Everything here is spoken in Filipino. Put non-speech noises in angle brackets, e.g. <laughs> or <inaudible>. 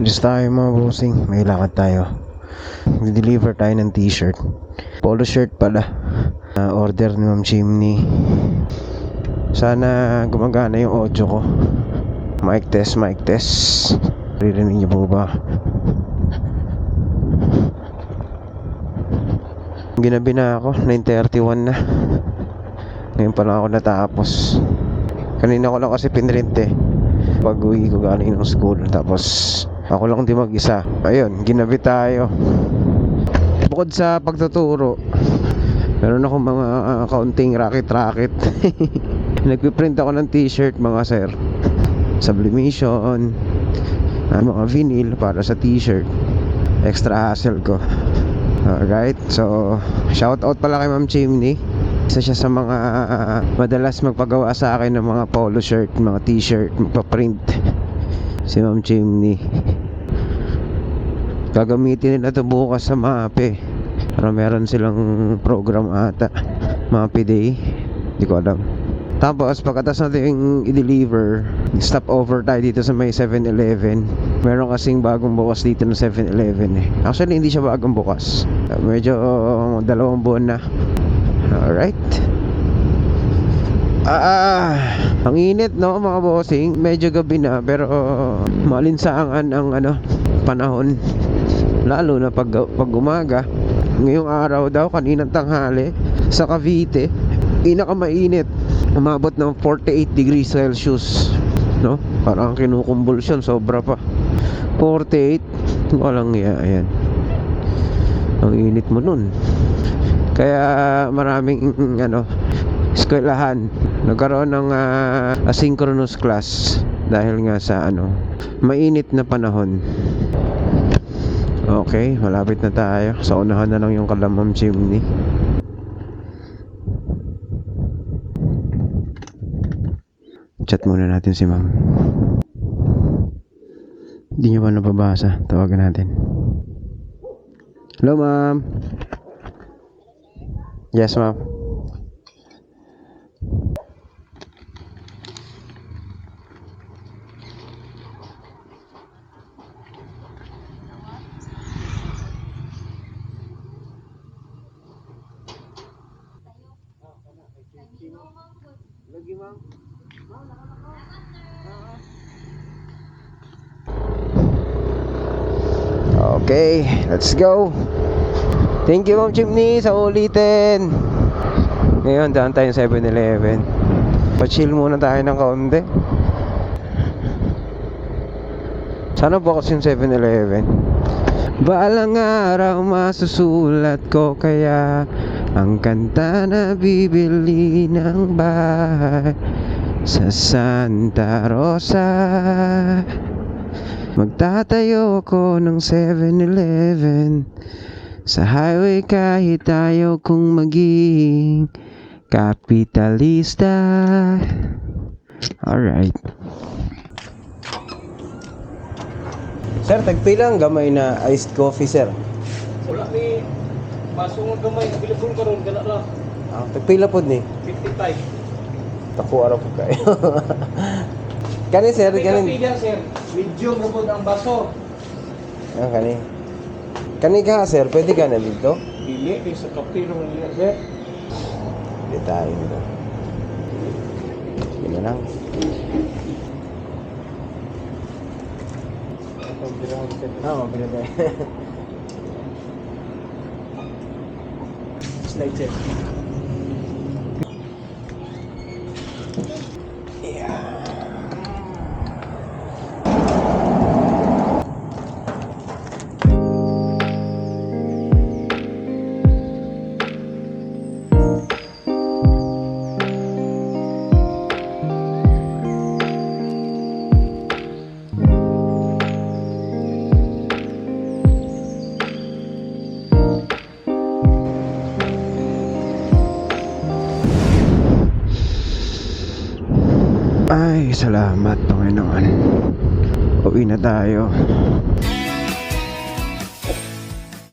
Alis tayo mga bossing. May lakad tayo. Deliver tayo ng t-shirt. Polo shirt pala. Ah, order ni Ma'am Chimney. Sana gumagana yung audio ko. Mic test, mic test. Ririnig niyo po ba? Ginabi na ako, 9.31 na. Ngayon pa lang ako natapos. Kanina ko lang kasi pinrint eh. Pag uwi ko galing ng school. Tapos ako lang di mag-isa. Ayun, ginabi tayo. Bukod sa pagtuturo, meron akong mga uh, kaunting racket-racket. <laughs> Nagpiprint ako ng t-shirt mga sir. Sublimation, uh, mga vinyl para sa t-shirt. Extra hassle ko. Alright, so shout out pala kay Ma'am Chimney. Isa siya sa mga uh, madalas magpagawa sa akin ng mga polo shirt, mga t-shirt, magpa-print. Si Ma'am Chimney. Gagamitin nila to bukas sa MAPE. Para meron silang program ata. MAPE Day. Hindi ko alam. Tapos pagkatas natin i-deliver, stop over tayo dito sa may 7-Eleven. Meron kasing bagong bukas dito ng 7-Eleven eh. Actually hindi siya bagong bukas. Medyo dalawang buwan na. Alright. Ah, ah, ang init no mga bossing. Medyo gabi na pero uh, malinsangan ang ano panahon. Lalo na pag, pag umaga. Ngayong araw daw kaninang tanghali sa Cavite, pinakamainit umabot ng 48 degrees Celsius no parang kinukumbulsyon sobra pa 48 walang iya ayan ang init mo nun kaya maraming ano eskwelahan nagkaroon ng uh, asynchronous class dahil nga sa ano mainit na panahon okay malapit na tayo sa unahan na lang yung kalamam chimney Chat muna natin si ma'am. Hindi niya ba nababasa? Tawagan natin. Hello ma'am. Yes ma'am. Okay, let's go. Thank you Ma'am Chimney sa ulitin. Ngayon, daan tayo sa 7-Eleven. Pa-chill muna tayo ng kaunti. Sana bukas yung 7-Eleven. Balang araw masusulat ko kaya ang kanta na bibili ng bahay sa Santa Rosa. Magtatayo ko ng 7-Eleven Sa highway kahit ayaw kong maging kapitalista Alright Sir, tagpilang gamay na iced coffee, sir. Wala nga gamay available karon kana lang Ah, tagpila pod ni. 55. Taku araw po kayo. kani sir, kani. kapilya, sir. Medium na po ang baso. Ah, kani. Kani ka sir, pwede ka na dito? Dili kay sa kapilo ng liya, sir. Hindi tayo nito. Sige na lang. Ah, mabila tayo. later. Ay, salamat Panginoon. Uwi na tayo.